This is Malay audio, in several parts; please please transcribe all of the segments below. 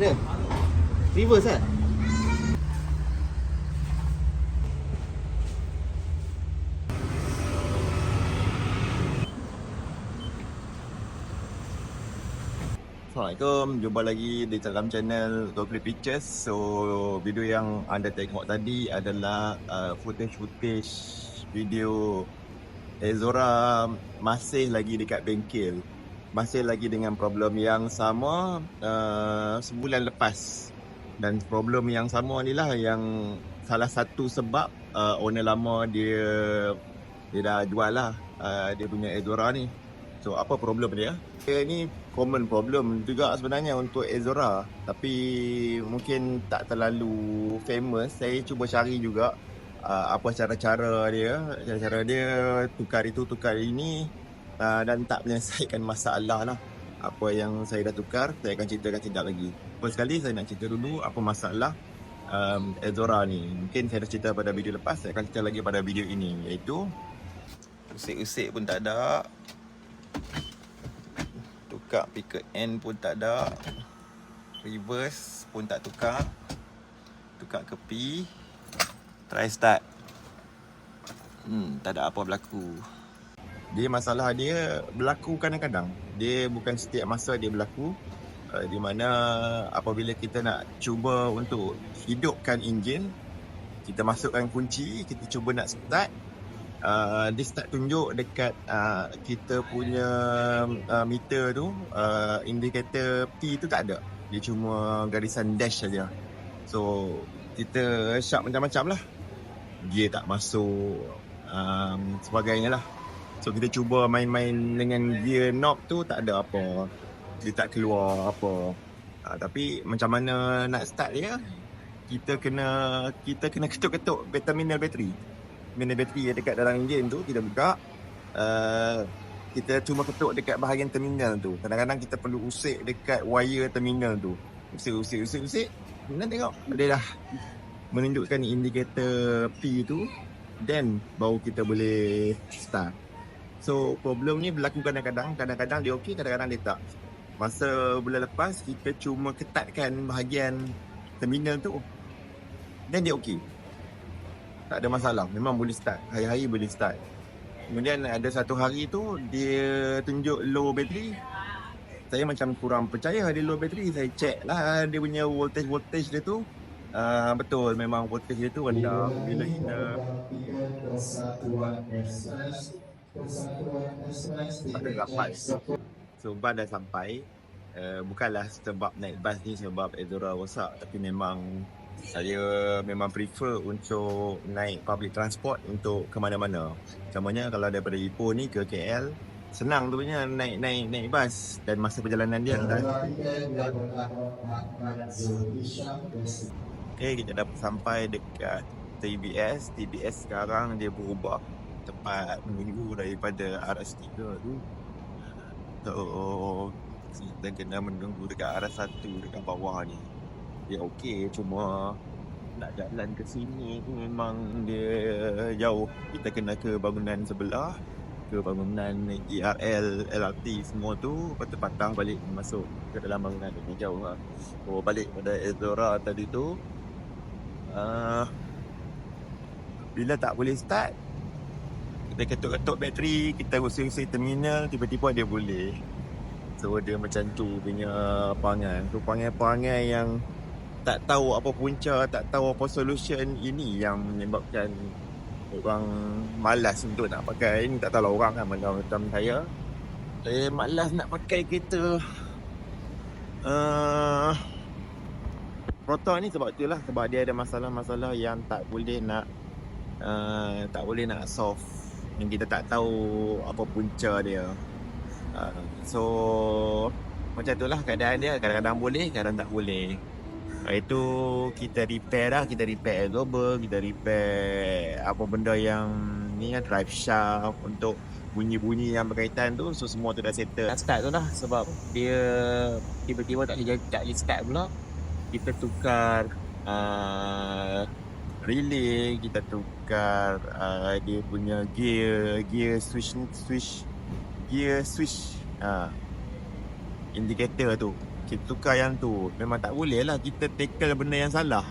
Ada? Reverse kan? Assalamualaikum, jumpa lagi di dalam channel Goplay Pictures So, video yang anda tengok tadi adalah uh, footage-footage video Ezora masih lagi dekat bengkel Masih lagi dengan problem yang sama uh, sebulan lepas. Dan problem yang sama ni lah yang salah satu sebab uh, owner lama dia dia dah jual lah uh, dia punya Ezora ni. So apa problem dia? Dia ni common problem juga sebenarnya untuk Ezora. Tapi mungkin tak terlalu famous. Saya cuba cari juga uh, apa cara-cara dia. Cara-cara dia tukar itu tukar ini uh, Dan tak menyelesaikan masalah lah. Apa yang saya dah tukar saya akan ceritakan sekejap lagi. First sekali saya nak cerita dulu apa masalah um, Ezora ni. Mungkin saya dah cerita pada video lepas Saya akan cerita lagi pada video ini Iaitu Usik-usik pun tak ada. Tukar picker end pun tak ada. Reverse pun tak tukar. Tukar kepi Try start. Hmm, tak ada apa berlaku Dia masalah dia berlaku kadang-kadang. Dia bukan setiap masa dia berlaku uh, Di mana apabila kita nak cuba untuk hidupkan enjin Kita masukkan kunci, kita cuba nak start uh, dia start tunjuk dekat uh, kita punya uh, meter tu uh, indikator P tu tak ada. Dia cuma garisan dash saja. So kita sharp macam-macam lah. Gear tak masuk um, sebagainya lah so kita cuba main-main dengan gear knob tu tak ada apa. Dia tak keluar apa. Uh, tapi macam mana nak start dia? Kita kena kita kena ketuk-ketuk terminal bateri terminal bateri yang dekat dalam enjin tu kita buka. Uh, kita cuma ketuk dekat bahagian terminal tu. Kadang-kadang kita perlu usik dekat wire terminal tu. Usik usik usik usik. Kemudian tengok dia dah menunjukkan indikator P tu. Then baru kita boleh start so problem ni berlaku kadang-kadang. Kadang-kadang dia okey kadang-kadang dia tak. Masa bulan lepas kita cuma ketatkan bahagian terminal tu. Then dia okey. Tak ada masalah. Memang boleh start. Hari-hari boleh start. Kemudian ada satu hari tu dia tunjuk low battery saya macam kurang percaya dia low battery saya check lah dia punya voltage voltage dia tu. Uh, betul. Memang voltage dia tu rendah. Bila kita ada so ban dah sampai uh, bukanlah sebab naik bas ni sebab Ezora rosak tapi memang saya memang prefer untuk naik public transport untuk ke mana-mana. Contohnya kalau daripada Ipoh ni ke KL, senang tu punya naik naik naik bas dan masa perjalanan dia dah. Okay, kita dah sampai dekat TBS. TBS sekarang dia berubah tempat menunggu daripada RS3 tu. So, kita kena menunggu dekat RS1 dekat bawah ni. Dia okey cuma nak jalan ke sini memang dia jauh. Kita kena ke bangunan sebelah ke bangunan ERL, LRT semua tu patang balik masuk ke dalam bangunan tu. Jauh lah oh, balik pada Ezora tadi tu uh, bila tak boleh start kita ketuk-ketuk bateri kita usir-usir terminal tiba-tiba dia boleh so dia macam tu punya perangai tu perangai-perangai yang tak tahu apa punca, tak tahu apa solution ini yang menyebabkan orang malas untuk nak pakai. Ini tak tahu orang kan mana macam saya. Saya malas nak pakai kereta uh, Proton ni sebab tu lah sebab dia ada masalah-masalah yang tak boleh nak uh, tak boleh nak solve yang kita tak tahu apa punca dia. Uh, so macam tu lah keadaan dia. Kadang-kadang boleh kadang-kadang tak boleh. Lepas itu kita repair lah, kita repair absorber, kita repair apa benda yang ni lah, drive shaft untuk bunyi-bunyi yang berkaitan tu. So semua tu dah settle. Dah start tu lah sebab dia tiba-tiba tak boleh tak boleh start pula. Kita tukar uh, relay kita tukar uh, dia punya gear gear switch switch gear switch uh, indicator tu kita tukar yang tu. Memang tak boleh lah kita tackle benda yang salah.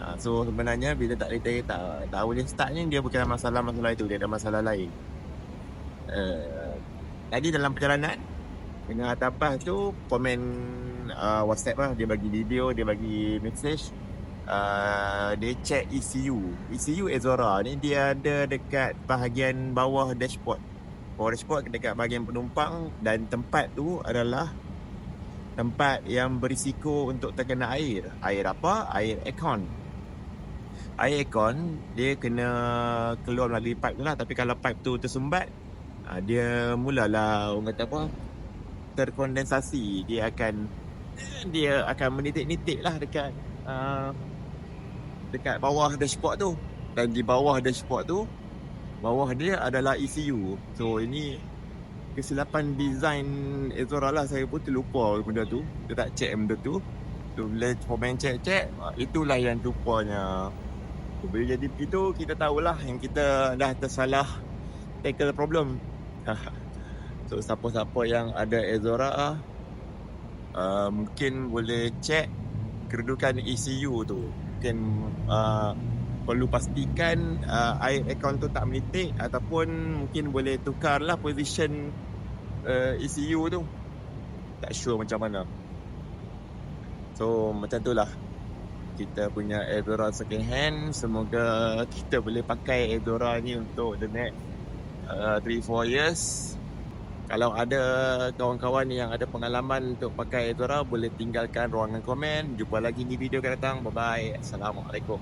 Ha, so sebenarnya bila tak boleh tackle, tak, tak boleh start ni dia bukan masalah-masalah itu. Dia ada masalah lain. Uh, tadi dalam perjalanan dengan atas tu komen uh, WhatsApp lah. Dia bagi video, dia bagi message. Uh, dia check ECU. ECU Ezora ni dia ada dekat bahagian bawah dashboard. Bawah dashboard dekat bahagian penumpang dan tempat tu adalah tempat yang berisiko untuk terkena air. Air apa? Air aircon. Air aircon dia kena keluar melalui pipe tu lah. Tapi kalau pipe tu tersumbat, uh, dia mulalah orang kata apa? Terkondensasi. Dia akan dia akan menitik-nitik lah dekat uh, dekat bawah dashboard tu. Dan di bawah dashboard tu bawah dia adalah ECU so ini kesilapan design Ezora lah. Saya pun terlupa benda tu. Dia tak check benda tu. Tu bila pemain check-check itulah yang rupanya. Bila jadi begitu kita tahulah yang kita dah tersalah tackle problem. So siapa-siapa yang ada Ezora uh, mungkin boleh check kedudukan ECU tu mungkin uh, perlu pastikan uh, air aircon tu tak menitik ataupun mungkin boleh tukar lah position uh, ECU tu. Tak sure macam mana. So macam tu lah. Kita punya Eldora second hand. Semoga kita boleh pakai Eldora ni untuk the next uh, 3-4 years kalau ada kawan-kawan yang ada pengalaman untuk pakai Etora boleh tinggalkan ruangan komen. Jumpa lagi di video akan datang. Bye bye. Assalamualaikum.